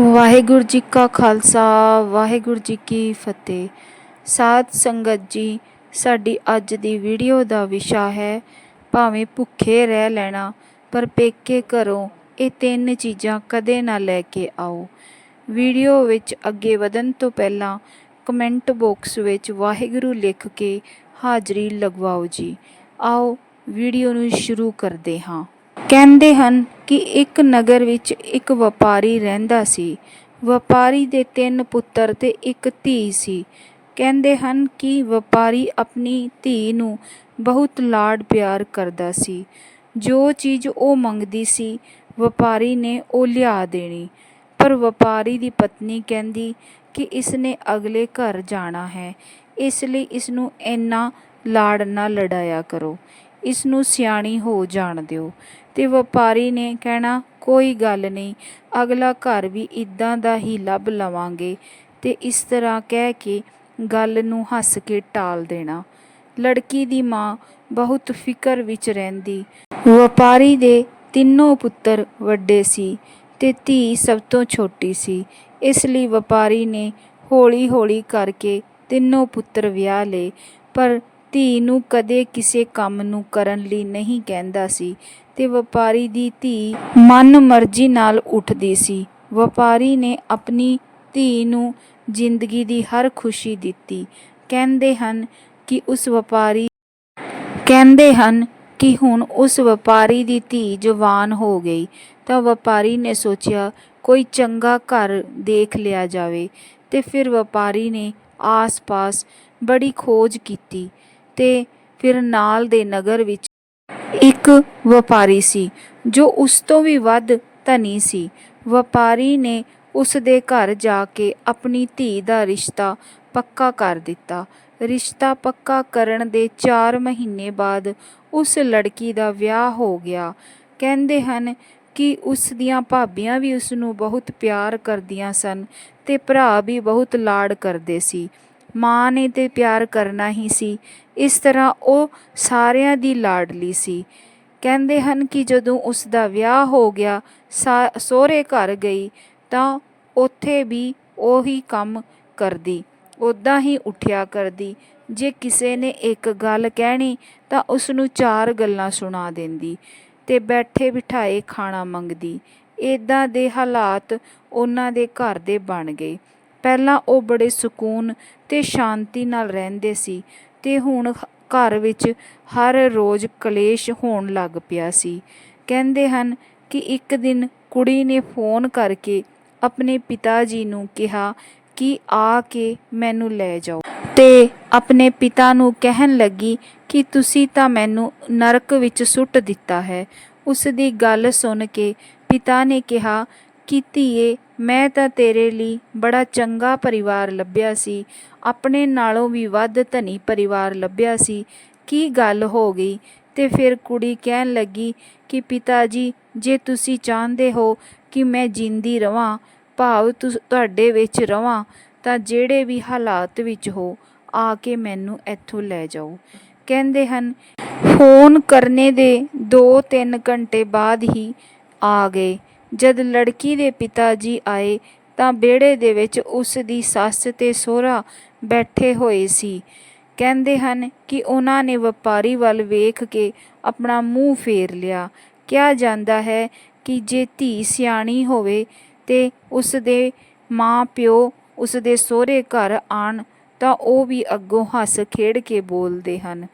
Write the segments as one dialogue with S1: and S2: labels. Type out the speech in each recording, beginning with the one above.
S1: ਵਾਹਿਗੁਰੂ ਜੀ ਕਾ ਖਾਲਸਾ, ਵਾਹਿਗੁਰੂ ਜੀ ਕੀ ਫਤਿਹ। ਸਾਧ ਸੰਗਤ ਜੀ, ਸਾਡੀ ਅੱਜ ਦੀ ਵੀਡੀਓ ਦਾ ਵਿਸ਼ਾ ਹੈ, ਭਾਵੇਂ ਭੁੱਖੇ ਰਹਿ ਲੈਣਾ, ਪਰ ਪੇਕੇ ਘਰੋਂ ਇਹ ਤਿੰਨ ਚੀਜ਼ਾਂ ਕਦੇ ਨਾ ਲੈ ਕੇ ਆਓ। ਵੀਡੀਓ ਵਿੱਚ ਅੱਗੇ ਵਧਣ ਤੋਂ ਪਹਿਲਾਂ ਕਮੈਂਟ ਬਾਕਸ ਵਿੱਚ ਵਾਹਿਗੁਰੂ ਲਿਖ ਕੇ ਹਾਜ਼ਰੀ ਲਗਵਾਓ ਜੀ। ਆਓ, ਵੀਡੀਓ ਨੂੰ ਸ਼ੁਰੂ ਕਰਦੇ ਹਾਂ। ਕਹਿੰਦੇ ਹਨ ਕਿ ਇੱਕ ਨਗਰ ਵਿੱਚ ਇੱਕ ਵਪਾਰੀ ਰਹਿੰਦਾ ਸੀ। ਵਪਾਰੀ ਦੇ ਤਿੰਨ ਪੁੱਤਰ ਤੇ ਇੱਕ ਧੀ ਸੀ। ਕਹਿੰਦੇ ਹਨ ਕਿ ਵਪਾਰੀ ਆਪਣੀ ਧੀ ਨੂੰ ਬਹੁਤ ਲਾਡ ਪਿਆਰ ਕਰਦਾ ਸੀ। ਜੋ ਚੀਜ਼ ਉਹ ਮੰਗਦੀ ਸੀ, ਵਪਾਰੀ ਨੇ ਉਹ ਲਿਆ ਦੇਣੀ। ਪਰ ਵਪਾਰੀ ਦੀ ਪਤਨੀ ਕਹਿੰਦੀ ਕਿ ਇਸ ਨੇ ਅਗਲੇ ਘਰ ਜਾਣਾ ਹੈ। ਇਸ ਲਈ ਇਸ ਨੂੰ ਇੰਨਾ ਲਾੜ ਨਾ ਲੜਾਇਆ ਕਰੋ। ਇਸ ਨੂੰ ਸਿਆਣੀ ਹੋ ਜਾਣ ਦਿਓ। ਤੇ ਵਪਾਰੀ ਨੇ ਕਹਿਣਾ, ਕੋਈ ਗੱਲ ਨਹੀਂ, ਅਗਲਾ ਘਰ ਵੀ ਇਦਾਂ ਦਾ ਹੀ ਲੱਭ ਲਵਾਂਗੇ। ਤੇ ਇਸ ਤਰ੍ਹਾਂ ਕਹਿ ਕੇ ਗੱਲ ਨੂੰ ਹੱਸ ਕੇ ਟਾਲ ਦੇਣਾ। ਲੜਕੀ ਦੀ ਮਾਂ ਬਹੁਤ ਫਿਕਰ ਵਿੱਚ ਰਹਿੰਦੀ। ਵਪਾਰੀ ਦੇ ਤਿੰਨੋਂ ਪੁੱਤਰ ਵੱਡੇ ਸੀ ਤੇ ਧੀ ਸਭ ਤੋਂ ਛੋਟੀ ਸੀ। ਇਸ ਲਈ ਵਪਾਰੀ ਨੇ ਹੌਲੀ-ਹੌਲੀ ਕਰਕੇ ਤਿੰਨੋਂ ਪੁੱਤਰ ਵਿਆਹ ਲਏ, ਪਰ ਧੀ ਨੂੰ ਕਦੇ ਕਿਸੇ ਕੰਮ ਨੂੰ ਕਰਨ ਲਈ ਨਹੀਂ ਕਹਿੰਦਾ ਸੀ ਤੇ ਵਪਾਰੀ ਦੀ ਧੀ ਮਨ ਮਰਜ਼ੀ ਨਾਲ ਉੱਠਦੀ ਸੀ। ਵਪਾਰੀ ਨੇ ਆਪਣੀ ਧੀ ਨੂੰ ਜ਼ਿੰਦਗੀ ਦੀ ਹਰ ਖੁਸ਼ੀ ਦਿੱਤੀ। ਕਹਿੰਦੇ ਹਨ ਕਿ ਉਸ ਵਪਾਰੀ ਕਹਿੰਦੇ ਹਨ ਕਿ ਹੁਣ ਉਸ ਵਪਾਰੀ ਦੀ ਧੀ ਜਵਾਨ ਹੋ ਗਈ। ਤਾਂ ਵਪਾਰੀ ਨੇ ਸੋਚਿਆ, ਕੋਈ ਚੰਗਾ ਘਰ ਦੇਖ ਲਿਆ ਜਾਵੇ। ਤੇ ਫਿਰ ਵਪਾਰੀ ਨੇ ਆਸ-ਪਾਸ ਬੜੀ ਖੋਜ ਕੀਤੀ। ਤੇ ਫਿਰ ਨਾਲ ਦੇ ਨਗਰ ਵਿੱਚ ਇੱਕ ਵਪਾਰੀ ਸੀ, ਜੋ ਉਸ ਤੋਂ ਵੀ ਵੱਧ ਧਨੀ ਸੀ। ਵਪਾਰੀ ਨੇ ਉਸ ਦੇ ਘਰ ਜਾ ਕੇ ਆਪਣੀ ਧੀ ਦਾ ਰਿਸ਼ਤਾ ਪੱਕਾ ਕਰ ਦਿੱਤਾ। ਰਿਸ਼ਤਾ ਪੱਕਾ ਕਰਨ ਦੇ 4 ਮਹੀਨੇ ਬਾਅਦ ਉਸ ਲੜਕੀ ਦਾ ਵਿਆਹ ਹੋ ਗਿਆ। ਕਹਿੰਦੇ ਹਨ ਕਿ ਉਸ ਦੀਆਂ ਭਾਬੀਆਂ ਵੀ ਉਸ ਨੂੰ ਬਹੁਤ ਪਿਆਰ ਕਰਦੀਆਂ ਸਨ ਤੇ ਭਰਾ ਵੀ ਬਹੁਤ ਲਾਡ ਕਰਦੇ ਸੀ। ਮਾਂ ਨੇ ਤੇ ਪਿਆਰ ਕਰਨਾ ਹੀ ਸੀ। ਇਸ ਤਰ੍ਹਾਂ ਉਹ ਸਾਰਿਆਂ ਦੀ ਲਾਡਲੀ ਸੀ। ਕਹਿੰਦੇ ਹਨ ਕਿ ਜਦੋਂ ਉਸ ਦਾ ਵਿਆਹ ਹੋ ਗਿਆ ਸਹੁਰੇ ਘਰ ਗਈ, ਤਾਂ ਉੱਥੇ ਵੀ ਉਹੀ ਕੰਮ ਕਰਦੀ ਉਦਾਂ ਹੀ ਉੱਠਿਆ ਕਰਦੀ। ਜੇ ਕਿਸੇ ਨੇ ਇੱਕ ਗੱਲ ਕਹਿਣੀ, ਤਾਂ ਉਸ ਨੂੰ ਚਾਰ ਗੱਲਾਂ ਸੁਣਾ ਦਿੰਦੀ ਤੇ ਬੈਠੇ ਬਿਠਾਏ ਖਾਣਾ ਮੰਗਦੀ। ਇਦਾਂ ਦੇ ਹਾਲਾਤ ਉਹਨਾਂ ਦੇ ਘਰ ਦੇ ਬਣ ਗਏ। ਪਹਿਲਾਂ ਉਹ ਬੜੇ ਸਕੂਨ ਅਤੇ ਸ਼ਾਂਤੀ ਨਾਲ ਰਹਿੰਦੇ ਸੀ ਅਤੇ ਹੁਣ ਘਰ ਵਿੱਚ ਹਰ ਰੋਜ਼ ਕਲੇਸ਼ ਹੋਣ ਲੱਗ ਪਿਆ ਸੀ। ਕਹਿੰਦੇ ਹਨ ਕਿ ਇੱਕ ਦਿਨ ਕੁੜੀ ਨੇ ਫੋਨ ਕਰਕੇ ਆਪਣੇ ਪਿਤਾ ਜੀ ਨੂੰ ਕਿਹਾ ਕਿ ਆ ਕੇ ਮੈਨੂੰ ਲੈ ਜਾਓ। ਤੇ ਆਪਣੇ ਪਿਤਾ ਨੂੰ ਕਹਿਣ ਲੱਗੀ ਕਿ ਤੁਸੀਂ ਤਾਂ ਮੈਨੂੰ ਨਰਕ ਵਿੱਚ ਸੁੱਟ ਦਿੱਤਾ ਹੈ। ਉਸ ਦੀ ਗੱਲ ਸੁਣ ਕੇ ਪਿਤਾ ਨੇ ਕਿਹਾ ਕਿ ਧੀਏ, ਮੈਂ ਤਾਂ ਤੇਰੇ ਲਈ ਬੜਾ ਚੰਗਾ ਪਰਿਵਾਰ ਲੱਭਿਆ ਸੀ। ਆਪਣੇ ਨਾਲੋਂ ਵੀ ਵੱਧ ਧਨੀ ਪਰਿਵਾਰ ਲੱਭਿਆ ਸੀ। ਕੀ ਗੱਲ ਹੋ ਗਈ? ਤੇ ਫਿਰ ਕੁੜੀ ਕਹਿਣ ਲੱਗੀ ਕਿ ਪਿਤਾ ਜੀ ਜੇ ਤੁਸੀਂ ਚਾਹੁੰਦੇ ਹੋ ਕਿ ਮੈਂ ਜਿੰਦੀ ਰਵਾਂ, ਭਾਵ ਤੁਹਾਡੇ ਵਿੱਚ ਰਵਾਂ, ਤਾਂ ਜਿਹੜੇ ਵੀ ਹਾਲਾਤ ਵਿੱਚ ਹੋ, ਆ ਕੇ ਮੈਨੂੰ ਇੱਥੋਂ ਲੈ ਜਾਓ। ਕਹਿੰਦੇ ਹਨ, ਫੋਨ ਕਰਨੇ ਦੇ 2-3 ਘੰਟੇ ਬਾਅਦ ਹੀ ਆ ਗਏ। ਜਦ ਲੜਕੀ ਦੇ ਪਿਤਾ ਜੀ ਆਏ ਤਾਂ ਵਿਹੜੇ ਦੇ ਵਿੱਚ ਉਸ ਦੀ ਸੱਸ ਤੇ ਸਹੁਰਾ ਬੈਠੇ ਹੋਏ ਸੀ। ਕਹਿੰਦੇ ਹਨ ਕਿ ਉਹਨਾਂ ਨੇ ਵਪਾਰੀ ਵੱਲ ਵੇਖ ਕੇ ਆਪਣਾ ਮੂੰਹ ਫੇਰ ਲਿਆ। ਕਿਹਾ ਜਾਂਦਾ ਹੈ ਕਿ ਜੇ ਧੀ ਸਿਆਣੀ ਹੋਵੇ ਤੇ ਉਸ ਦੇ ਮਾਂ ਪਿਓ ਉਸ ਦੇ ਸਹੁਰੇ ਘਰ ਆਣ ਤਾਂ ਉਹ ਵੀ ਅੱਗੋਂ ਹੱਸ ਖੇਡ ਕੇ ਬੋਲਦੇ ਹਨ।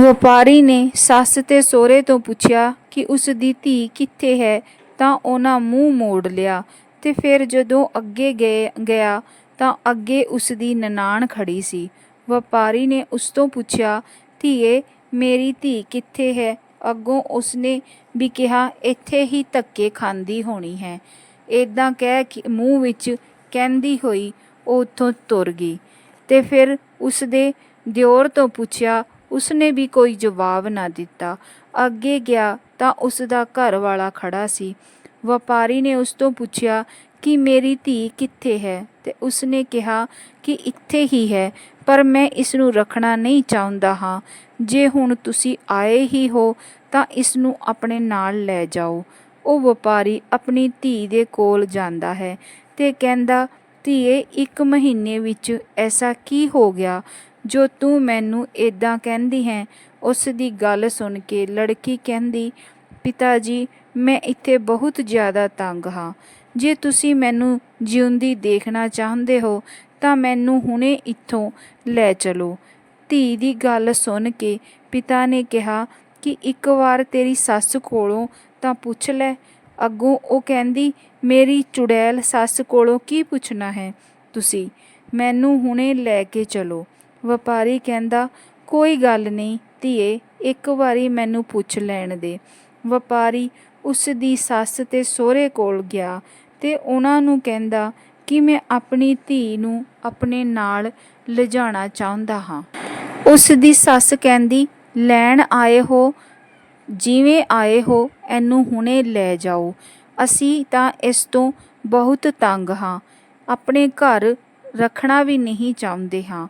S1: ਵਪਾਰੀ ਨੇ ਸੱਸ ਤੇ ਸਹੁਰੇ ਤੋਂ ਪੁੱਛਿਆ ਕਿ ਉਸ ਦੀ ਧੀ ਕਿੱਥੇ ਹੈ? ਤਾਂ ਉਹਨਾਂ ਮੂੰਹ ਮੋੜ ਲਿਆ ਤੇ ਫਿਰ ਜਦੋਂ ਅੱਗੇ ਗਏ, ਗਿਆ ਤਾਂ ਅੱਗੇ ਉਸ ਦੀ ਨਨਾਣ ਖੜੀ ਸੀ। ਵਪਾਰੀ ਨੇ ਉਸ ਤੋਂ ਪੁੱਛਿਆ, ਧੀਏ, ਮੇਰੀ ਧੀ ਕਿੱਥੇ ਹੈ? ਅੱਗੋਂ ਉਸਨੇ ਵੀ ਕਿਹਾ, ਇੱਥੇ ਹੀ ਧੱਕੇ ਖਾਂਦੀ ਹੋਣੀ ਹੈ। ਇਦਾਂ ਕਹਿ ਕੇ ਮੂੰਹ ਵਿੱਚ ਕਹਿੰਦੀ ਹੋਈ ਉਹ ਉੱਥੋਂ ਤੁਰ ਗਈ ਤੇ ਫਿਰ ਉਸ ਦੇ ਦਿਓਰ ਤੋਂ ਪੁੱਛਿਆ, ਉਸਨੇ ਵੀ ਕੋਈ ਜਵਾਬ ਨਾ ਦਿੱਤਾ। ਅੱਗੇ ਗਿਆ ਤਾਂ ਉਸ ਦਾ ਘਰ ਵਾਲਾ ਖੜਾ ਸੀ। ਵਪਾਰੀ ਨੇ ਉਸ ਤੋਂ ਪੁੱਛਿਆ ਕਿ ਮੇਰੀ ਧੀ ਕਿੱਥੇ ਹੈ ਤੇ ਉਸਨੇ ਕਿਹਾ ਕਿ ਇੱਥੇ ਹੀ ਹੈ, ਪਰ ਮੈਂ ਇਸ ਨੂੰ ਰੱਖਣਾ ਨਹੀਂ ਚਾਹੁੰਦਾ ਹਾਂ। ਜੇ ਹੁਣ ਤੁਸੀਂ ਆਏ ਹੀ ਹੋ ਤਾਂ ਇਸ ਨੂੰ ਆਪਣੇ ਨਾਲ ਲੈ ਜਾਓ। ਉਹ ਵਪਾਰੀ ਆਪਣੀ ਧੀ ਦੇ ਕੋਲ ਜਾਂਦਾ ਹੈ ਤੇ ਕਹਿੰਦਾ, ਧੀਏ, ਇੱਕ ਮਹੀਨੇ ਵਿੱਚ ਐਸਾ ਕੀ ਹੋ ਗਿਆ ਜੋ ਤੂੰ ਮੈਨੂੰ ਇਦਾਂ ਕਹਿੰਦੀ ਹੈ? ਉਸ ਦੀ ਗੱਲ ਸੁਣ ਕੇ ਲੜਕੀ ਕਹਿੰਦੀ ਪਿਤਾ ਜੀ ਮੈਂ ਇੱਥੇ ਬਹੁਤ ਜ਼ਿਆਦਾ ਤੰਗ ਹਾਂ। ਜੇ ਤੁਸੀਂ ਮੈਨੂੰ ਜਿਉਂਦੀ ਦੇਖਣਾ ਚਾਹੁੰਦੇ ਹੋ, ਤਾਂ ਮੈਨੂੰ ਹੁਣੇ ਇੱਥੋਂ ਲੈ ਚਲੋ। ਧੀ ਦੀ ਗੱਲ ਸੁਣ ਕੇ ਪਿਤਾ ਨੇ ਕਿਹਾ ਕਿ ਇੱਕ ਵਾਰ ਤੇਰੀ ਸੱਸ ਕੋਲੋਂ ਤਾਂ ਪੁੱਛ ਲੈ। ਅੱਗੋਂ ਉਹ ਕਹਿੰਦੀ, ਮੇਰੀ ਚੁੜੈਲ ਸੱਸ ਕੋਲੋਂ ਕੀ ਪੁੱਛਣਾ ਹੈ ਤੁਸੀਂ? ਮੈਨੂੰ ਹੁਣੇ ਲੈ ਕੇ ਚਲੋ। ਵਪਾਰੀ ਕਹਿੰਦਾ, ਕੋਈ ਗੱਲ ਨਹੀਂ ਧੀਏ, ਇੱਕ ਵਾਰੀ ਮੈਨੂੰ ਪੁੱਛ ਲੈਣ ਦੇ। ਵਪਾਰੀ ਉਸ ਦੀ ਸੱਸ ਤੇ ਸਹੁਰੇ ਕੋਲ ਗਿਆ ਤੇ ਉਹਨਾਂ ਨੂੰ ਕਹਿੰਦਾ, ਕਿ ਮੈਂ ਆਪਣੀ ਧੀ ਨੂੰ ਆਪਣੇ ਨਾਲ ਲਿਜਾਣਾ ਚਾਹੁੰਦਾ ਹਾਂ? ਉਸ ਦੀ ਸੱਸ ਕਹਿੰਦੀ, ਲੈਣ ਆਏ ਹੋ, ਜਿਵੇਂ ਆਏ ਹੋ, ਇਹਨੂੰ ਹੁਣੇ ਲੈ ਜਾਓ। ਅਸੀਂ ਤਾਂ ਇਸ ਤੋਂ ਬਹੁਤ ਤੰਗ ਹਾਂ, ਆਪਣੇ ਘਰ ਰੱਖਣਾ ਵੀ ਨਹੀਂ ਚਾਹੁੰਦੇ ਹਾਂ।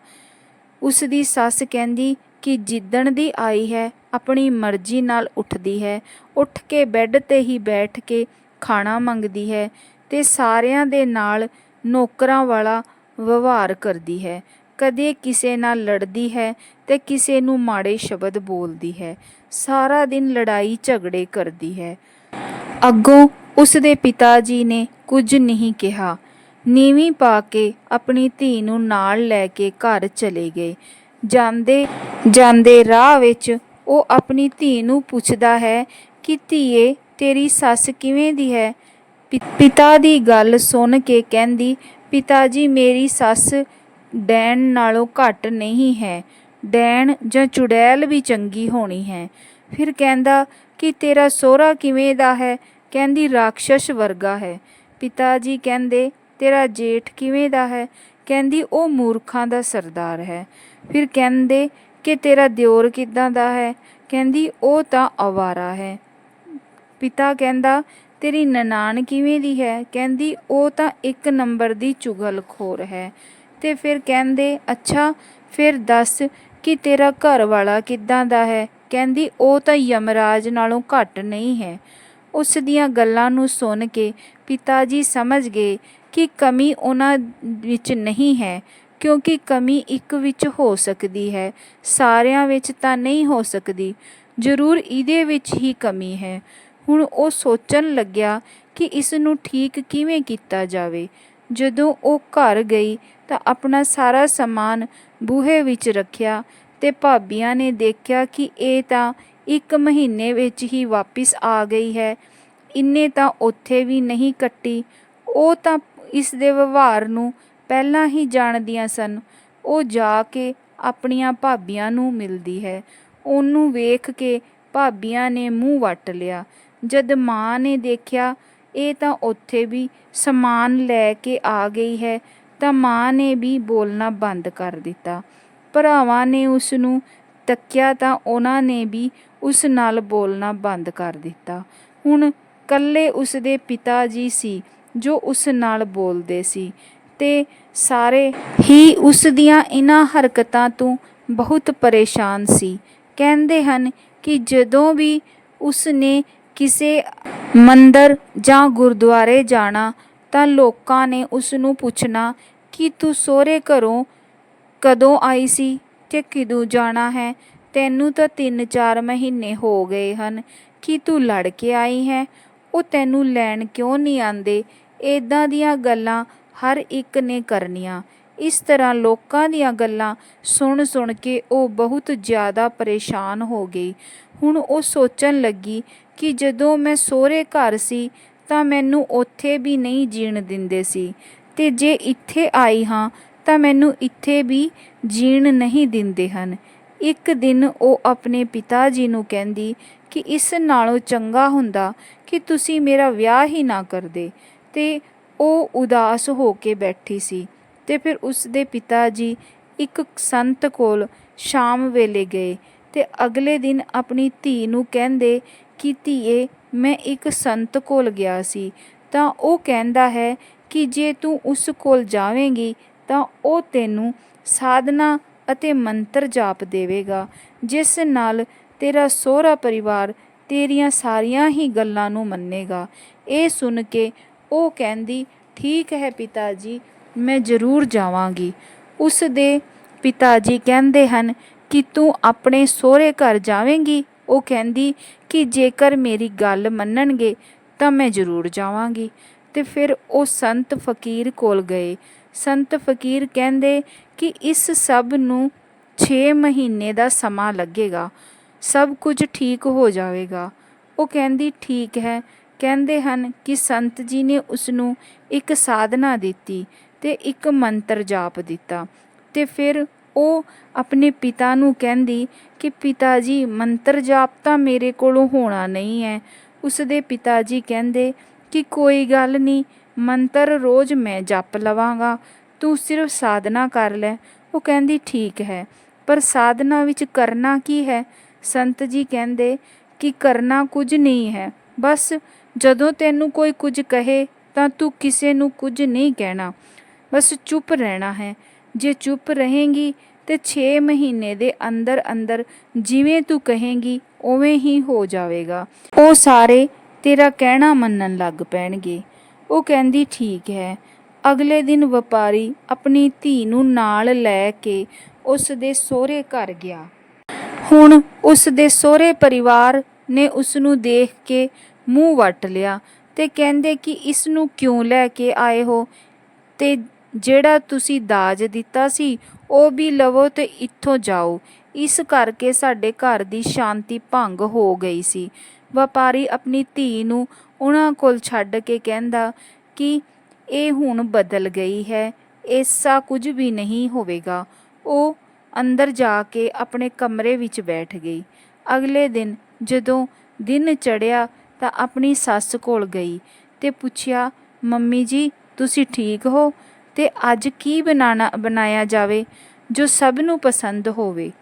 S1: ਉਸ ਦੀ ਸੱਸ ਕਹਿੰਦੀ ਕਿ ਜਿੱਦਣ ਦੀ ਆਈ ਹੈ, ਆਪਣੀ ਮਰਜ਼ੀ ਨਾਲ ਉੱਠਦੀ ਹੈ। ਉੱਠ ਕੇ ਬੈੱਡ ਤੇ ਹੀ ਬੈਠ ਕੇ ਖਾਣਾ ਮੰਗਦੀ ਹੈ ਤੇ ਸਾਰਿਆਂ ਦੇ ਨਾਲ ਨੌਕਰਾਂ ਵਾਲਾ ਵਿਵਹਾਰ ਕਰਦੀ ਹੈ। ਕਦੇ ਕਿਸੇ ਨਾਲ ਲੜਦੀ ਹੈ ਤੇ ਕਿਸੇ ਨੂੰ ਮਾੜੇ ਸ਼ਬਦ ਬੋਲਦੀ ਹੈ। ਸਾਰਾ ਦਿਨ ਲੜਾਈ ਝਗੜੇ ਕਰਦੀ ਹੈ। ਅੱਗੋਂ ਉਸ ਦੇ ਪਿਤਾ ਜੀ ਨੇ ਕੁਝ ਨਹੀਂ ਕਿਹਾ। ਨੀਵੀਂ ਪਾ ਕੇ ਆਪਣੀ ਧੀ ਨੂੰ ਨਾਲ ਲੈ ਕੇ ਘਰ ਚਲੇ ਗਏ। ਜਾਂਦੇ ਜਾਂਦੇ ਰਾਹ ਵਿੱਚ ਉਹ ਆਪਣੀ ਧੀ ਨੂੰ ਪੁੱਛਦਾ ਹੈ ਕਿ ਧੀਏ, ਤੇਰੀ ਸੱਸ ਕਿਵੇਂ ਦੀ ਹੈ? ਪਿ- ਪਿਤਾ ਦੀ ਗੱਲ ਸੁਣ ਕੇ ਕਹਿੰਦੀ ਪਿਤਾ ਜੀ ਮੇਰੀ ਸੱਸ ਡੈਣ ਨਾਲੋਂ ਘੱਟ ਨਹੀਂ ਹੈ। ਡੈਣ ਜਾਂ ਚੁੜੈਲ ਵੀ ਚੰਗੀ ਹੋਣੀ ਹੈ। ਫਿਰ ਕਹਿੰਦਾ ਕਿ ਤੇਰਾ ਸਹੁਰਾ ਕਿਵੇਂ ਦਾ ਹੈ? ਕਹਿੰਦੀ ਰਾਖਸ਼ ਵਰਗਾ ਹੈ। ਪਿਤਾ ਜੀ ਕਹਿੰਦੇ, ਤੇਰਾ ਜੇਠ ਕਿਵੇਂ ਦਾ ਹੈ? ਕਹਿੰਦੀ, ਉਹ ਮੂਰਖਾਂ ਦਾ ਸਰਦਾਰ ਹੈ। ਫਿਰ ਕਹਿੰਦੇ ਕਿ ਤੇਰਾ ਦਿਓਰ ਕਿੱਦਾਂ ਦਾ ਹੈ? ਕਹਿੰਦੀ, ਉਹ ਤਾਂ ਅਵਾਰਾ ਹੈ। ਪਿਤਾ ਕਹਿੰਦਾ, ਤੇਰੀ ਨਨਾਣ ਕਿਵੇਂ ਦੀ ਹੈ? ਕਹਿੰਦੀ, ਉਹ ਤਾਂ ਇੱਕ ਨੰਬਰ ਦੀ ਚੁਗਲਖੋਰ ਹੈ। ਤੇ ਫਿਰ ਕਹਿੰਦੇ, ਅੱਛਾ, ਫਿਰ ਦੱਸ ਕਿ ਤੇਰਾ ਘਰ ਵਾਲਾ ਕਿੱਦਾਂ ਦਾ ਹੈ? ਕਹਿੰਦੀ, ਉਹ ਤਾਂ ਯਮਰਾਜ ਨਾਲੋਂ ਘੱਟ ਨਹੀਂ ਹੈ। ਉਸ ਦੀਆਂ ਗੱਲਾਂ ਨੂੰ ਸੁਣ ਕੇ ਪਿਤਾ ਜੀ ਸਮਝ ਗਏ ਕਿ ਕਮੀ ਉਹਨਾਂ ਵਿੱਚ ਨਹੀਂ ਹੈ। ਕਿਉਂਕਿ ਕਮੀ ਇੱਕ ਵਿੱਚ ਹੋ ਸਕਦੀ ਹੈ, ਸਾਰਿਆਂ ਵਿੱਚ ਤਾਂ ਨਹੀਂ ਹੋ ਸਕਦੀ, ਜ਼ਰੂਰ ਇਹਦੇ ਵਿੱਚ ਹੀ ਕਮੀ ਹੈ। ਹੁਣ ਉਹ ਸੋਚਣ ਲੱਗਿਆ ਕਿ ਇਸ ਨੂੰ ਠੀਕ ਕਿਵੇਂ ਕੀਤਾ ਜਾਵੇ। ਜਦੋਂ ਉਹ ਘਰ ਗਈ ਤਾਂ ਆਪਣਾ ਸਾਰਾ ਸਮਾਨ ਬੂਹੇ ਵਿੱਚ ਰੱਖਿਆ ਤੇ ਭਾਬੀਆਂ ਨੇ ਦੇਖਿਆ ਕਿ ਇਹ ਤਾਂ ਇੱਕ ਮਹੀਨੇ ਵਿੱਚ ਹੀ ਵਾਪਿਸ ਆ ਗਈ ਹੈ। ਇੰਨੇ ਤਾਂ ਉੱਥੇ ਵੀ ਨਹੀਂ ਕੱਟੀ, ਉਹ ਤਾਂ ਇਸ ਦੇ ਵਿਵਹਾਰ ਨੂੰ ਪਹਿਲਾਂ ਹੀ ਜਾਣਦੀਆਂ ਸਨ। ਉਹ ਜਾ ਕੇ ਆਪਣੀਆਂ ਭਾਬੀਆਂ ਨੂੰ ਮਿਲਦੀ ਹੈ। ਉਹਨੂੰ ਵੇਖ ਕੇ ਭਾਬੀਆਂ ਨੇ ਮੂੰਹ ਵੱਟ ਲਿਆ। ਜਦ ਮਾਂ ਨੇ ਦੇਖਿਆ, ਇਹ ਤਾਂ ਉੱਥੇ ਵੀ ਸਮਾਨ ਲੈ ਕੇ ਆ ਗਈ ਹੈ, ਤਾਂ ਮਾਂ ਨੇ ਵੀ ਬੋਲਣਾ ਬੰਦ ਕਰ ਦਿੱਤਾ। ਭਰਾਵਾਂ ਨੇ ਉਸ ਨੂੰ ਤੱਕਿਆ ਤਾਂ ਉਹਨਾਂ ਨੇ ਵੀ ਉਸ ਨਾਲ ਬੋਲਣਾ ਬੰਦ ਕਰ ਦਿੱਤਾ। ਹੁਣ ਕੱਲੇ ਉਸ ਦੇ ਪਿਤਾ ਜੀ ਸੀ, ਜੋ ਉਸ ਨਾਲ ਬੋਲਦੇ ਸੀ ਤੇ ਸਾਰੇ ਹੀ ਉਸ ਦੀਆਂ ਇਹਨਾਂ ਹਰਕਤਾਂ ਤੋਂ ਬਹੁਤ ਪਰੇਸ਼ਾਨ ਸੀ। ਕਹਿੰਦੇ ਹਨ ਕਿ ਜਦੋਂ ਵੀ ਉਸ ਨੇ ਕਿਸੇ ਮੰਦਰ ਜਾਂ ਗੁਰਦੁਆਰੇ ਜਾਣਾ, ਤਾਂ ਲੋਕਾਂ ਨੇ ਉਸ ਨੂੰ ਪੁੱਛਣਾ ਕਿ ਤੂੰ ਸਹੁਰੇ ਘਰੋਂ ਕਦੋਂ ਆਈ ਸੀ ਤੇ ਕਿਦੋਂ ਜਾਣਾ ਹੈ? ਤੈਨੂੰ ਤਾਂ 3-4 ਮਹੀਨੇ ਹੋ ਗਏ ਹਨ ਕਿ ਤੂੰ ਲੜ ਕੇ ਆਈ ਹੈ। ਉਹ ਤੈਨੂੰ ਲੈਣ ਕਿਉਂ ਨਹੀਂ ਆਂਦੇ ਇਦਾਂ ਦੀਆਂ ਗੱਲਾਂ ਹਰ ਇੱਕ ਨੇ ਕਰਨੀਆਂ। ਇਸ ਤਰ੍ਹਾਂ ਲੋਕਾਂ ਦੀਆਂ ਗੱਲਾਂ ਸੁਣ ਸੁਣ ਕੇ ਉਹ ਬਹੁਤ ਜ਼ਿਆਦਾ ਪਰੇਸ਼ਾਨ ਹੋ ਗਈ। ਹੁਣ ਉਹ ਸੋਚਣ ਲੱਗੀ ਕਿ ਜਦੋਂ ਮੈਂ ਸਹੁਰੇ ਘਰ ਸੀ ਤਾਂ ਮੈਨੂੰ ਉੱਥੇ ਵੀ ਨਹੀਂ ਜੀਣ ਦਿੰਦੇ ਸੀ ਤੇ ਜੇ ਇੱਥੇ ਆਈ ਹਾਂ ਤਾਂ ਮੈਨੂੰ ਇੱਥੇ ਵੀ ਜੀਣ ਨਹੀਂ ਦਿੰਦੇ ਹਨ। ਇੱਕ ਦਿਨ ਉਹ ਆਪਣੇ ਪਿਤਾ ਜੀ ਨੂੰ ਕਹਿੰਦੀ ਕਿ ਇਸ ਨਾਲੋਂ ਚੰਗਾ ਹੁੰਦਾ ਕਿ ਤੁਸੀਂ ਮੇਰਾ ਵਿਆਹ ਹੀ ਨਾ ਕਰਦੇ ਤੇ ਉਹ ਉਦਾਸ ਹੋ ਕੇ ਬੈਠੀ ਸੀ ਤੇ ਫਿਰ ਉਸ ਦੇ ਪਿਤਾ ਜੀ ਇੱਕ ਸੰਤ ਕੋਲ ਸ਼ਾਮ ਵੇਲੇ ਗਏ ਤੇ ਅਗਲੇ ਦਿਨ ਆਪਣੀ ਧੀ ਨੂੰ ਕਹਿੰਦੇ ਕਿ, ਧੀਏ, ਮੈਂ ਇੱਕ ਸੰਤ ਕੋਲ ਗਿਆ ਸੀ, ਤਾਂ ਉਹ ਕਹਿੰਦਾ ਹੈ ਕਿ ਜੇ ਤੂੰ ਉਸ ਕੋਲ ਜਾਵੇਂਗੀ, ਤਾਂ ਉਹ ਤੈਨੂੰ ਸਾਧਨਾ ਅਤੇ ਮੰਤਰ ਜਾਪ ਦੇਵੇਗਾ, ਜਿਸ ਨਾਲ ਤੇਰਾ ਸਹੁਰਾ ਪਰਿਵਾਰ ਤੇਰੀਆਂ ਸਾਰੀਆਂ ਹੀ ਗੱਲਾਂ ਨੂੰ ਮੰਨੇਗਾ। ਇਹ ਸੁਣ ਕੇ ਉਹ ਕਹਿੰਦੀ, ਠੀਕ ਹੈ ਪਿਤਾ ਜੀ ਮੈਂ ਜ਼ਰੂਰ ਜਾਵਾਂਗੀ। ਉਸ ਦੇ ਪਿਤਾ ਜੀ ਕਹਿੰਦੇ ਹਨ ਕਿ ਤੂੰ ਆਪਣੇ ਸਹੁਰੇ ਘਰ ਜਾਵੇਂਗੀ? ਉਹ ਕਹਿੰਦੀ ਕਿ ਜੇਕਰ ਮੇਰੀ ਗੱਲ ਮੰਨਣਗੇ ਤਾਂ ਮੈਂ ਜ਼ਰੂਰ ਜਾਵਾਂਗੀ। ਤੇ ਫਿਰ ਉਹ ਸੰਤ ਫਕੀਰ ਕੋਲ ਗਏ। ਸੰਤ ਫਕੀਰ ਕਹਿੰਦੇ ਕਿ ਇਸ ਸਭ ਨੂੰ 6 ਮਹੀਨੇ ਦਾ ਸਮਾਂ ਲੱਗੇਗਾ। ਸਭ ਕੁਝ ਠੀਕ ਹੋ ਜਾਵੇਗਾ। ਉਹ ਕਹਿੰਦੀ, ਠੀਕ ਹੈ ਕਹਿੰਦੇ ਹਨ ਕਿ ਸੰਤ ਜੀ ਨੇ ਉਸ ਨੂੰ ਇੱਕ ਸਾਧਨਾ ਦਿੱਤੀ ਤੇ ਇੱਕ ਮੰਤਰ ਜਾਪ ਦਿੱਤਾ। ਤੇ ਫਿਰ ਉਹ ਆਪਣੇ ਪਿਤਾ ਨੂੰ ਕਹਿੰਦੀ ਕਿ ਪਿਤਾ ਜੀ, ਮੰਤਰ ਜਾਪ ਤਾਂ ਮੇਰੇ ਕੋਲੋਂ ਹੋਣਾ ਨਹੀਂ ਹੈ। ਉਸ ਦੇ ਪਿਤਾ ਜੀ ਕਹਿੰਦੇ ਕਿ ਕੋਈ ਗੱਲ ਨਹੀਂ, ਮੰਤਰ ਰੋਜ਼ ਮੈਂ ਜਪ ਲਵਾਂਗਾ, ਤੂੰ ਸਿਰਫ ਸਾਧਨਾ ਕਰ ਲੈ। ਉਹ ਕਹਿੰਦੀ, ਠੀਕ ਹੈ, ਪਰ ਸਾਧਨਾ ਵਿੱਚ ਕਰਨਾ ਕੀ ਹੈ? ਸੰਤ ਜੀ ਕਹਿੰਦੇ ਕਿ ਕਰਨਾ ਕੁਝ ਨਹੀਂ ਹੈ, ਬਸ ਜਦੋਂ ਤੈਨੂੰ ਕੋਈ ਕੁਝ ਕਹੇ, ਤਾਂ ਤੂੰ ਕਿਸੇ ਨੂੰ ਕੁਝ ਨਹੀਂ ਕਹਿਣਾ। ਬਸ ਚੁੱਪ ਰਹਿਣਾ ਹੈ। ਜੇ ਚੁੱਪ ਰਹੇਂਗੀ, ਤੇ 6 ਮਹੀਨੇ ਦੇ ਅੰਦਰ ਅੰਦਰ ਜਿਵੇਂ ਤੂੰ ਕਹੇਂਗੀ, ਉਵੇਂ ਹੀ ਹੋ ਜਾਵੇਗਾ। ਉਹ ਸਾਰੇ ਤੇਰਾ ਕਹਿਣਾ ਮੰਨਣ ਲੱਗ ਪੈਣਗੇ। ਉਹ ਕਹਿੰਦੀ, ਠੀਕ ਹੈ। ਅਗਲੇ ਦਿਨ ਵਪਾਰੀ ਆਪਣੀ ਧੀ ਨੂੰ ਨਾਲ ਲੈ ਕੇ ਉਸ ਦੇ ਸਹੁਰੇ ਘਰ ਗਿਆ। ਹੁਣ ਉਸ ਦੇ ਸਹੁਰੇ ਪਰਿਵਾਰ ਨੇ ਉਸ ਨੂੰ ਦੇਖ ਕੇ ਮੂੰਹ ਵੱਟ ਲਿਆ ਤੇ ਕਹਿੰਦੇ ਕਿ ਇਸ ਨੂੰ ਕਿਉਂ ਲੈ ਕੇ ਆਏ ਹੋ? ਤੇ ਜਿਹੜਾ ਤੁਸੀਂ ਦਾਜ ਦਿੱਤਾ ਸੀ, ਉਹ ਵੀ ਲਵੋ ਤੇ ਇੱਥੋਂ ਜਾਓ। ਇਸ ਕਰਕੇ ਸਾਡੇ ਘਰ ਦੀ ਸ਼ਾਂਤੀ ਭੰਗ ਹੋ ਗਈ ਸੀ। ਵਪਾਰੀ ਆਪਣੀ ਧੀ ਨੂੰ ਉਹਨਾਂ ਕੋਲ ਛੱਡ ਕੇ ਕਹਿੰਦਾ ਕਿ ਇਹ ਹੁਣ ਬਦਲ ਗਈ ਹੈ, ਐਸਾ ਕੁਝ ਵੀ ਨਹੀਂ ਹੋਵੇਗਾ। ਉਹ ਅੰਦਰ ਜਾ ਕੇ ਆਪਣੇ ਕਮਰੇ ਵਿੱਚ ਬੈਠ ਗਈ। ਅਗਲੇ ਦਿਨ ਜਦੋਂ ਦਿਨ ਚੜਿਆ ਤਾਂ ਆਪਣੀ ਸੱਸ ਕੋਲ ਗਈ ਤੇ ਪੁੱਛਿਆ, ਮੰਮੀ ਜੀ, ਤੁਸੀਂ ਠੀਕ ਹੋ? ਤੇ ਅੱਜ ਕੀ ਬਣਾਣਾ, ਬਣਾਇਆ ਜਾਵੇ ਜੋ ਸਭ ਨੂੰ ਪਸੰਦ ਹੋਵੇ?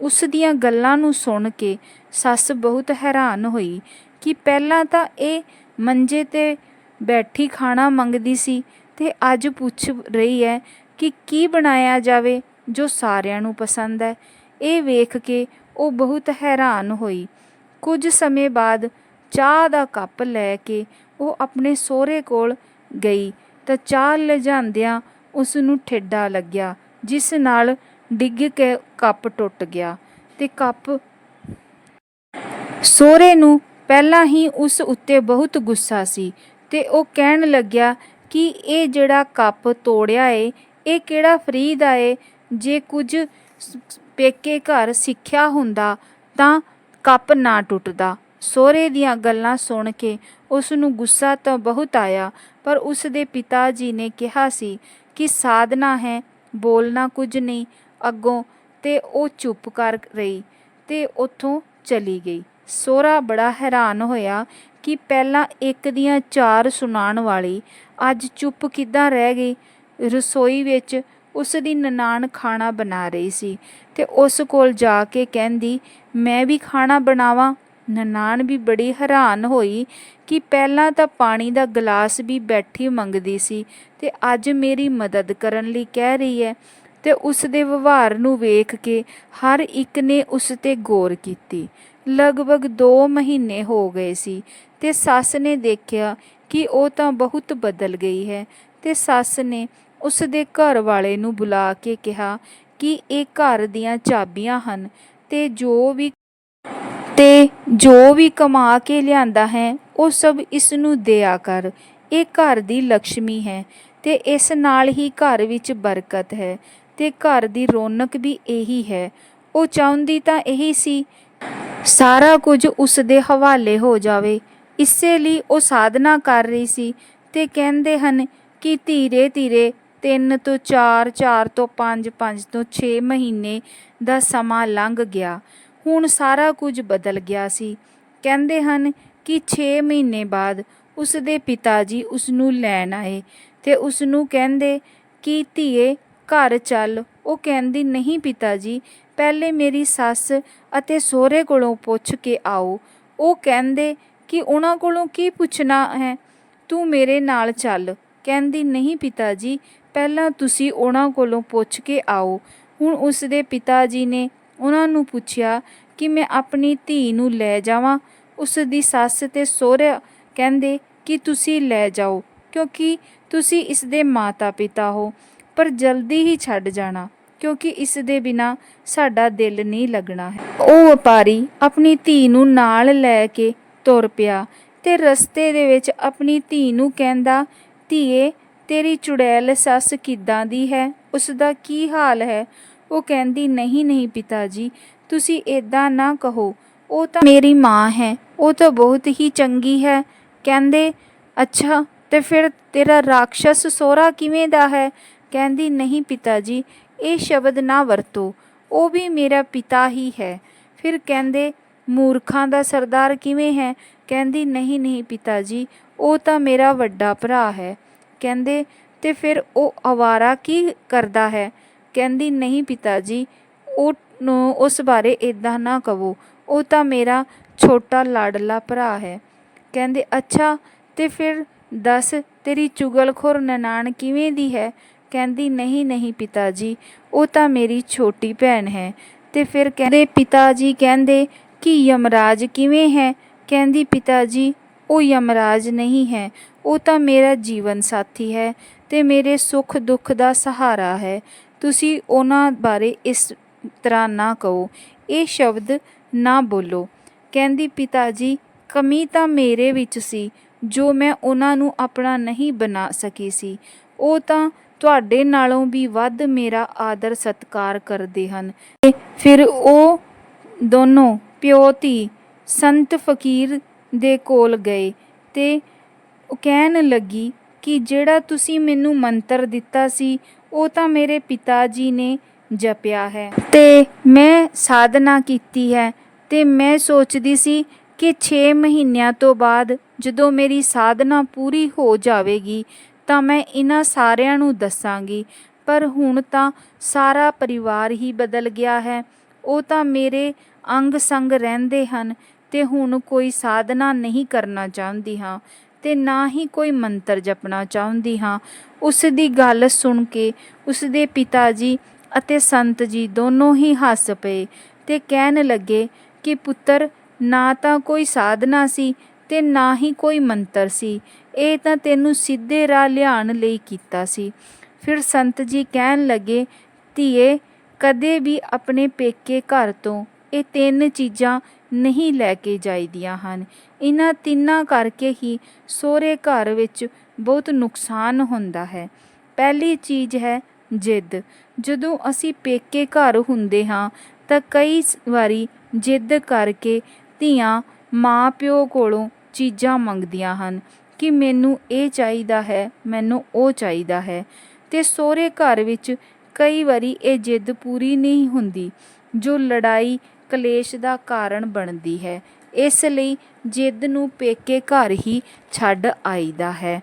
S1: ਉਸ ਦੀਆਂ ਗੱਲਾਂ ਨੂੰ ਸੁਣ ਕੇ ਸੱਸ ਬਹੁਤ ਹੈਰਾਨ ਹੋਈ ਕਿ ਪਹਿਲਾਂ ਤਾਂ ਇਹ ਮੰਜੇ ਤੇ ਬੈਠੀ ਖਾਣਾ ਮੰਗਦੀ ਸੀ ਤੇ ਅੱਜ ਪੁੱਛ ਰਹੀ ਹੈ ਕਿ ਕੀ ਬਣਾਇਆ ਜਾਵੇ ਜੋ ਸਾਰਿਆਂ ਨੂੰ ਪਸੰਦ ਹੈ। ਇਹ ਵੇਖ ਕੇ ਉਹ ਬਹੁਤ ਹੈਰਾਨ ਹੋਈ। ਕੁਝ ਸਮੇਂ ਬਾਅਦ ਚਾਹ ਦਾ ਕੱਪ ਲੈ ਕੇ ਉਹ ਆਪਣੇ ਸਹੁਰੇ ਕੋਲ ਗਈ ਤਾਂ ਚਾਹ ਲਿਜਾਂਦਿਆਂ ਉਸ ਨੂੰ ਠੇਡਾ ਲੱਗਿਆ, ਜਿਸ ਨਾਲ ਡਿੱਗ ਕੇ ਕੱਪ ਟੁੱਟ ਗਿਆ ਤੇ ਕੱਪ ਸਹੁਰੇ ਨੂੰ ਪਹਿਲਾਂ ਹੀ ਉਸ ਉੱਤੇ ਬਹੁਤ ਗੁੱਸਾ ਸੀ ਤੇ ਉਹ ਕਹਿਣ ਲੱਗਿਆ ਕਿ ਇਹ ਜਿਹੜਾ ਕੱਪ ਤੋੜਿਆ ਏ, ਇਹ ਕਿਹੜਾ ਫਰੀ ਦਾ ਏ? ਜੇ ਕੁਝ ਪੇਕੇ ਘਰ ਸਿੱਖਿਆ ਹੁੰਦਾ ਤਾਂ ਕੱਪ ਨਾ ਟੁੱਟਦਾ। ਸਹੁਰੇ ਦੀਆਂ ਗੱਲਾਂ ਸੁਣ ਕੇ ਉਸ ਨੂੰ ਗੁੱਸਾ ਤਾਂ ਬਹੁਤ ਆਇਆ, ਪਰ ਉਸ ਦੇ ਪਿਤਾ ਜੀ ਨੇ ਕਿਹਾ ਸੀ ਕਿ ਸਾਧਨਾ ਹੈ, ਬੋਲਣਾ ਕੁਝ ਨਹੀਂ, ਅੱਗੋਂ ਤੇ ਉਹ ਚੁੱਪ ਕਰ ਰਹੀ ਤੇ ਉੱਥੋਂ ਚਲੀ ਗਈ। ਸੋਹਰਾ ਬੜਾ ਹੈਰਾਨ ਹੋਇਆ ਕਿ ਪਹਿਲਾਂ ਇੱਕ ਦੀਆਂ ਚਾਰ ਸੁਣਾਉਣ ਵਾਲੀ ਅੱਜ ਚੁੱਪ ਕਿੱਦਾਂ ਰਹਿ ਗਈ। ਰਸੋਈ ਵਿੱਚ ਉਸ ਦੀ ਨਨਾਣ ਖਾਣਾ ਬਣਾ ਰਹੀ ਸੀ ਤੇ ਉਸ ਕੋਲ ਜਾ ਕੇ ਕਹਿੰਦੀ, ਮੈਂ ਵੀ ਖਾਣਾ ਬਣਾਵਾਂ। ਨਨਾਣ ਵੀ ਬੜੀ ਹੈਰਾਨ ਹੋਈ ਕਿ ਪਹਿਲਾਂ ਤਾਂ ਪਾਣੀ ਦਾ ਗਲਾਸ ਵੀ ਬੈਠੀ ਮੰਗਦੀ ਸੀ ਤੇ ਅੱਜ ਮੇਰੀ ਮਦਦ ਕਰਨ ਲਈ ਕਹਿ ਰਹੀ ਹੈ ਤੇ ਉਸ ਦੇ ਵਿਵਹਾਰ ਨੂੰ ਵੇਖ ਕੇ ਹਰ ਇੱਕ ਨੇ ਉਸ ਤੇ ਗੌਰ ਕੀਤੀ। ਲਗਭਗ 2 ਮਹੀਨੇ ਹੋ ਗਏ ਸੀ ਤੇ ਸੱਸ ਨੇ ਦੇਖਿਆ ਕਿ ਉਹ ਤਾਂ ਬਹੁਤ ਬਦਲ ਗਈ ਹੈ ਤੇ ਸੱਸ ਨੇ ਉਸ ਦੇ ਘਰ ਵਾਲੇ ਨੂੰ ਬੁਲਾ ਕੇ ਕਿਹਾ ਕਿ ਇਹ ਘਰ ਦੀਆਂ ਚਾਬੀਆਂ ਹਨ ਤੇ ਜੋ ਵੀ ਤੇ ਜੋ ਵੀ ਕਮਾ ਕੇ ਲਿਆਂਦਾ ਹੈ, ਉਹ ਸਭ ਇਸ ਨੂੰ ਦਿਆ ਕਰ। ਇਹ ਘਰ ਦੀ ਲక్ష్ਮੀ ਹੈ ਤੇ ਇਸ ਨਾਲ ਹੀ ਘਰ ਵਿੱਚ ਬਰਕਤ ਹੈ ਤੇ ਘਰ ਦੀ ਰੌਣਕ ਵੀ ਇਹੀ ਹੈ। ਉਹ ਚਾਹੁੰਦੀ ਤਾਂ ਇਹੀ ਸੀ, ਸਾਰਾ ਕੁਝ ਉਸ ਦੇ ਹਵਾਲੇ ਹੋ ਜਾਵੇ। ਇਸੇ ਲਈ ਉਹ ਸਾਧਨਾ ਕਰ ਰਹੀ ਸੀ ਤੇ ਕਹਿੰਦੇ ਹਨ ਕਿ ਧੀਰੇ ਧੀਰੇ 3 ਤੋਂ 4 4 ਤੋਂ 5 5 ਤੋਂ 6 ਮਹੀਨੇ ਦਾ ਸਮਾਂ ਲੰਘ ਗਿਆ। ਹੁਣ ਸਾਰਾ ਕੁਝ ਬਦਲ ਗਿਆ ਸੀ। ਕਹਿੰਦੇ ਹਨ ਕਿ 6 ਮਹੀਨੇ ਬਾਅਦ ਉਸ ਦੇ ਪਿਤਾ ਜੀ ਉਸ ਨੂੰ ਲੈਣ ਆਏ ਤੇ ਉਸ ਨੂੰ ਕਹਿੰਦੇ ਕਿ, ਧੀਏ, ਘਰ ਚੱਲ। ਉਹ ਕਹਿੰਦੀ, ਨਹੀਂ ਪਿਤਾ ਜੀ ਪਹਿਲੇ ਮੇਰੀ ਸੱਸ ਅਤੇ ਸਹੁਰੇ ਕੋਲੋਂ ਪੁੱਛ ਕੇ ਆਓ। ਉਹ ਕਹਿੰਦੇ ਕਿ, ਉਹਨਾਂ ਕੋਲੋਂ ਕੀ ਪੁੱਛਣਾ ਹੈ? ਤੂੰ ਮੇਰੇ ਨਾਲ ਚੱਲ। ਕਹਿੰਦੀ, ਨਹੀਂ ਪਿਤਾ ਜੀ ਪਹਿਲਾਂ ਤੁਸੀਂ ਉਹਨਾਂ ਕੋਲੋਂ ਪੁੱਛ ਕੇ ਆਓ। ਹੁਣ ਉਸ ਦੇ ਪਿਤਾ ਜੀ ਨੇ ਉਹਨਾਂ ਨੂੰ ਪੁੱਛਿਆ ਕਿ ਮੈਂ ਆਪਣੀ ਧੀ ਨੂੰ ਲੈ ਜਾਵਾਂ। ਉਸ ਦੀ ਸੱਸ ਤੇ ਸਹੁਰਾ ਕਹਿੰਦੇ ਕਿ ਤੁਸੀਂ ਲੈ ਜਾਓ, ਕਿਉਂਕਿ ਤੁਸੀਂ ਇਸ ਦੇ ਮਾਤਾ ਪਿਤਾ ਹੋ, ਪਰ ਜਲਦੀ ਹੀ ਛੱਡ ਜਾਣਾ, ਕਿਉਂਕਿ ਇਸ ਦੇ ਬਿਨਾ ਸਾਡਾ ਦਿਲ ਨਹੀਂ ਲੱਗਣਾ ਹੈ। ਉਹ ਵਪਾਰੀ ਆਪਣੀ ਧੀ ਨੂੰ ਨਾਲ ਲੈ ਕੇ ਤੁਰ ਪਿਆ ਤੇ ਰਸਤੇ ਦੇ ਵਿੱਚ ਆਪਣੀ ਧੀ ਨੂੰ ਕਹਿੰਦਾ, ਧੀਏ, ਤੇਰੀ ਚੁੜੈਲ ਸੱਸ ਕਿੱਦਾਂ ਦੀ ਹੈ? ਉਸ ਦਾ ਕੀ ਹਾਲ ਹੈ? ਉਹ ਕਹਿੰਦੀ, ਨਹੀਂ ਨਹੀਂ ਪਿਤਾ ਜੀ ਤੁਸੀਂ ਏਦਾਂ ਨਾ ਕਹੋ। ਉਹ ਤਾਂ ਮੇਰੀ ਮਾਂ ਹੈ, ਉਹ ਤਾਂ ਬਹੁਤ ਹੀ ਚੰਗੀ ਹੈ। ਕਹਿੰਦੇ, ਅੱਛਾ, ਤੇ ਫਿਰ ਤੇਰਾ ਰਾਖਸ਼ਸ ਸੋਹਰਾ ਕਿਵੇਂ ਦਾ ਹੈ? ਕਹਿੰਦੀ, ਨਹੀਂ ਪਿਤਾ ਜੀ ਇਹ ਸ਼ਬਦ ਨਾ ਵਰਤੋ, ਉਹ ਵੀ ਮੇਰਾ ਪਿਤਾ ਹੀ ਹੈ। ਫਿਰ ਕਹਿੰਦੇ, ਮੂਰਖਾਂ ਦਾ ਸਰਦਾਰ ਕਿਵੇਂ ਹੈ? ਕਹਿੰਦੀ, ਨਹੀਂ ਨਹੀਂ ਪਿਤਾ ਜੀ ਉਹ ਤਾਂ ਮੇਰਾ ਵੱਡਾ ਭਰਾ ਹੈ। ਕਹਿੰਦੇ, ਤੇ ਫਿਰ ਉਹ ਅਵਾਰਾ ਕੀ ਕਰਦਾ ਹੈ? ਕਹਿੰਦੀ, ਨਹੀਂ ਪਿਤਾ ਜੀ ਉਹ ਉਸ ਬਾਰੇ ਇਦਾਂ ਨਾ ਕਹੋ। ਉਹ ਤਾਂ ਮੇਰਾ ਛੋਟਾ ਲਾਡਲਾ ਭਰਾ ਹੈ। ਕਹਿੰਦੇ, ਅੱਛਾ, ਤੇ ਫਿਰ ਦੱਸ, ਤੇਰੀ ਚੁਗਲਖੋਰ ਨਨਾਣ ਕਿਵੇਂ ਦੀ ਹੈ? ਕਹਿੰਦੀ, ਨਹੀਂ ਨਹੀਂ ਪਿਤਾ ਜੀ ਉਹ ਤਾਂ ਮੇਰੀ ਛੋਟੀ ਭੈਣ ਹੈ। ਤੇ ਫਿਰ ਕਹਿੰਦੇ ਪਿਤਾ ਜੀ ਕਹਿੰਦੇ ਕਿ ਯਮਰਾਜ ਕਿਵੇਂ ਹੈ? ਕਹਿੰਦੀ ਪਿਤਾ ਜੀ ਉਹ ਯਮਰਾਜ ਨਹੀਂ ਹੈ। ਉਹ ਤਾਂ ਮੇਰਾ ਜੀਵਨ ਸਾਥੀ ਹੈ ਤੇ ਮੇਰੇ ਸੁੱਖ ਦੁੱਖ ਦਾ ਸਹਾਰਾ ਹੈ। ਤੁਸੀਂ ਉਹਨਾਂ ਬਾਰੇ ਇਸ ਤਰ੍ਹਾਂ ਨਾ ਕਹੋ। ਇਹ ਸ਼ਬਦ ਨਾ ਬੋਲੋ। ਕਹਿੰਦੀ ਪਿਤਾ ਜੀ ਕਮੀ ਤਾਂ ਮੇਰੇ ਵਿੱਚ ਸੀ, ਜੋ ਮੈਂ ਉਹਨਾਂ ਨੂੰ ਆਪਣਾ ਨਹੀਂ ਬਣਾ ਸਕੀ ਸੀ। ਉਹ ਤਾਂ ਤੁਹਾਡੇ ਨਾਲੋਂ ਵੀ ਵੱਧ ਮੇਰਾ ਆਦਰ ਸਤਕਾਰ ਕਰਦੇ ਹਨ। ਤੇ ਫਿਰ ਉਹ ਦੋਨੋਂ ਪਿਓ, ਧੀ, ਸੰਤ ਫਕੀਰ ਦੇ ਕੋਲ ਗਏ ਤੇ ਉਹ ਕਹਿਣ ਲੱਗੀ ਕਿ ਜਿਹੜਾ ਤੁਸੀਂ ਮੈਨੂੰ ਮੰਤਰ ਦਿੱਤਾ ਸੀ ਉਹ ਤਾਂ ਮੇਰੇ ਪਿਤਾ ਜੀ ਨੇ ਜਪਿਆ ਹੈ। ਤੇ ਮੈਂ ਸਾਧਨਾ ਕੀਤੀ ਹੈ ਤੇ ਮੈਂ ਸੋਚਦੀ ਸੀ ਕਿ 6 ਮਹੀਨਿਆਂ ਤੋਂ ਬਾਅਦ ਜਦੋਂ ਮੇਰੀ ਸਾਧਨਾ ਪੂਰੀ ਹੋ ਜਾਵੇਗੀ ਤਾਂ ਮੈਂ ਇਹਨਾਂ ਸਾਰਿਆਂ ਨੂੰ ਦੱਸਾਂਗੀ। ਪਰ ਹੁਣ ਤਾਂ ਸਾਰਾ ਪਰਿਵਾਰ ਹੀ ਬਦਲ ਗਿਆ ਹੈ। ਉਹ ਤਾਂ ਮੇਰੇ ਅੰਗ ਸੰਗ ਰਹਿੰਦੇ ਹਨ ਤੇ ਹੁਣ ਕੋਈ ਸਾਧਨਾ ਨਹੀਂ ਕਰਨਾ ਚਾਹੁੰਦੀ ਹਾਂ। ਤੇ ਨਾ ਹੀ ਕੋਈ ਮੰਤਰ ਜਪਣਾ ਚਾਹੁੰਦੀ ਹਾਂ। ਉਸ ਦੀ ਗੱਲ ਸੁਣ ਕੇ ਉਸ ਦੇ ਪਿਤਾ ਜੀ ਅਤੇ ਸੰਤ ਜੀ ਦੋਨੋਂ ਹੀ ਹੱਸ ਪਏ ਤੇ ਕਹਿਣ ਲੱਗੇ ਕਿ ਪੁੱਤਰ, ਨਾ ਤਾਂ ਕੋਈ ਸਾਧਨਾ ਸੀ ਤੇ ਨਾ ਹੀ ਕੋਈ ਮੰਤਰ ਸੀ। ਇਹ ਤਾਂ ਤੈਨੂੰ ਸਿੱਧੇ ਰਾਹ ਲਿਆਉਣ ਲਈ ਕੀਤਾ ਸੀ। ਫਿਰ ਸੰਤ ਜੀ ਕਹਿਣ ਲੱਗੇ, ਧੀਏ, ਕਦੇ ਵੀ ਆਪਣੇ ਪੇਕੇ ਘਰ ਤੋਂ ਇਹ ਤਿੰਨ ਚੀਜ਼ਾਂ ਨਹੀਂ ਲੈ ਕੇ ਜਾਈਦੀਆਂ ਹਨ। ਇਹਨਾਂ ਤਿੰਨਾਂ ਕਰਕੇ ਹੀ ਸੋਹਰੇ ਘਰ ਵਿੱਚ ਬਹੁਤ ਨੁਕਸਾਨ ਹੁੰਦਾ ਹੈ। ਪਹਿਲੀ ਚੀਜ਼ ਹੈ ਜਿੱਦ। ਜਦੋਂ ਅਸੀਂ ਪੇਕੇ ਘਰ ਹੁੰਦੇ ਹਾਂ, ਤਾਂ ਕਈ ਵਾਰੀ ਜਿੱਦ ਕਰਕੇ ਧੀਆਂ ਮਾਂ ਪਿਓ ਕੋਲੋਂ ਚੀਜ਼ਾਂ ਮੰਗਦੀਆਂ ਹਨ ਕਿ ਮੈਨੂੰ ਇਹ ਚਾਹੀਦਾ ਹੈ, ਮੈਨੂੰ ਉਹ ਚਾਹੀਦਾ ਹੈ। ਤੇ ਸੋਹਰੇ ਘਰ ਵਿੱਚ ਕਈ ਵਾਰੀ ਇਹ ਜਿੱਦ ਪੂਰੀ ਨਹੀਂ ਹੁੰਦੀ। ਜੋ ਲੜਾਈ ਕਲੇਸ਼ ਦਾ ਕਾਰਨ ਬਣਦੀ ਹੈ। ਇਸ ਲਈ ਜਿੱਦ ਨੂੰ ਪੇਕੇ ਘਰ ਹੀ ਛੱਡ ਆਈਦਾ ਹੈ।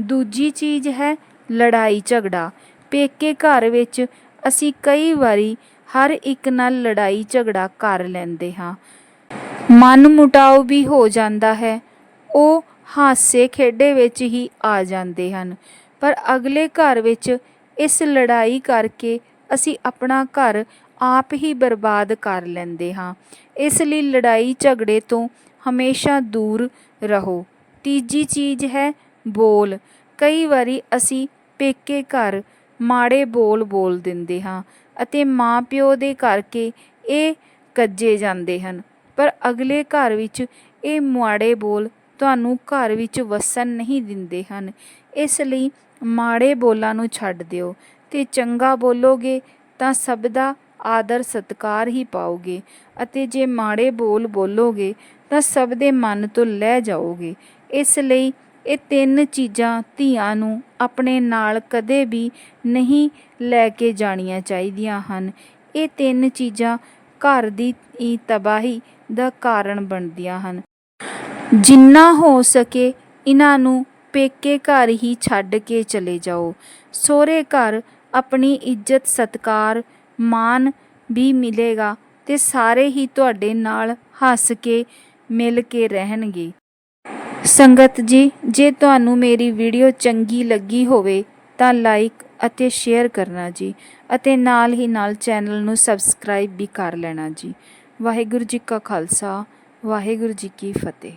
S1: ਦੂਜੀ ਚੀਜ਼ ਹੈ ਲੜਾਈ ਝਗੜਾ। ਪੇਕੇ ਘਰ ਵਿੱਚ ਅਸੀਂ ਕਈ ਵਾਰੀ ਹਰ ਇੱਕ ਨਾਲ ਲੜਾਈ ਝਗੜਾ ਕਰ ਲੈਂਦੇ ਹਾਂ। ਮਨ ਮੁਟਾਓ ਵੀ ਹੋ ਜਾਂਦਾ ਹੈ। ਉਹ ਹਾਸੇ ਖੇਡੇ ਵਿੱਚ ਹੀ ਆ ਜਾਂਦੇ ਹਨ। ਪਰ ਅਗਲੇ ਘਰ ਵਿੱਚ ਇਸ ਲੜਾਈ ਕਰਕੇ ਅਸੀਂ ਆਪਣਾ ਘਰ ਆਪ ਹੀ ਬਰਬਾਦ ਕਰ ਲੈਂਦੇ ਹਾਂ। ਇਸ ਲਈ ਲੜਾਈ ਝਗੜੇ ਤੋਂ ਹਮੇਸ਼ਾ ਦੂਰ ਰਹੋ। ਤੀਜੀ ਚੀਜ਼ ਹੈ ਬੋਲ। ਕਈ ਵਾਰੀ ਅਸੀਂ ਪੇਕੇ ਘਰ ਮਾੜੇ ਬੋਲ ਬੋਲ ਦਿੰਦੇ ਹਾਂ ਅਤੇ ਮਾਂ-ਪਿਓ ਦੇ ਕਰਕੇ ਇਹ ਕੱਜੇ ਜਾਂਦੇ ਹਨ। ਪਰ ਅਗਲੇ ਘਰ ਵਿੱਚ ਇਹ ਮਾੜੇ ਬੋਲ ਤੁਹਾਨੂੰ ਘਰ ਵਿੱਚ ਵਸਣ ਨਹੀਂ ਦਿੰਦੇ ਹਨ। ਇਸ ਲਈ ਮਾੜੇ ਬੋਲਾਂ ਨੂੰ ਛੱਡ ਦਿਓ। ਤੇ ਚੰਗਾ ਬੋਲੋਗੇ ਤਾਂ ਸਭ ਦਾ ਆਦਰ ਸਤਕਾਰ ਹੀ ਪਾਓਗੇ ਅਤੇ ਜੇ ਮਾੜੇ ਬੋਲ ਬੋਲੋਗੇ ਤਾਂ ਸਭ ਦੇ ਮਨ ਤੋਂ ਲੈ ਜਾਓਗੇ। ਇਸ ਲਈ ਇਹ ਤਿੰਨ ਚੀਜ਼ਾਂ ਧੀਆਂ ਨੂੰ ਆਪਣੇ ਨਾਲ ਕਦੇ ਵੀ ਨਹੀਂ ਲੈ ਕੇ ਜਾਣੀਆਂ ਚਾਹੀਦੀਆਂ ਹਨ। ਇਹ ਤਿੰਨ ਚੀਜ਼ਾਂ ਘਰ ਦੀ ਤਬਾਹੀ ਦਾ ਕਾਰਨ ਬਣਦੀਆਂ ਹਨ। ਜਿੰਨਾ ਹੋ ਸਕੇ ਇਹਨਾਂ ਨੂੰ ਪੇਕੇ ਘਰ ਹੀ ਛੱਡ ਕੇ ਚਲੇ ਜਾਓ। ਸਹੁਰੇ ਘਰ ਆਪਣੀ ਇੱਜ਼ਤ, ਸਤਕਾਰ ਮਾਣ ਵੀ ਮਿਲੇਗਾ ਤੇ ਸਾਰੇ ਹੀ ਤੁਹਾਡੇ ਨਾਲ ਹੱਸ ਕੇ, ਮਿਲ ਕੇ ਰਹਿਣਗੇ। ਸੰਗਤ ਜੀ, ਜੇ ਤੁਹਾਨੂੰ ਮੇਰੀ ਵੀਡੀਓ ਚੰਗੀ ਲੱਗੀ ਹੋਵੇ ਤਾਂ ਲਾਈਕ ਅਤੇ ਸ਼ੇਅਰ ਕਰਨਾ ਜੀ ਅਤੇ ਨਾਲ ਹੀ ਨਾਲ ਚੈਨਲ ਨੂੰ ਸਬਸਕ੍ਰਾਈਬ ਵੀ ਕਰ ਲੈਣਾ ਜੀ। ਵਾਹਿਗੁਰੂ ਜੀ ਕਾ ਖਾਲਸਾ, ਵਾਹਿਗੁਰੂ ਜੀ ਕੀ ਫਤਿਹ।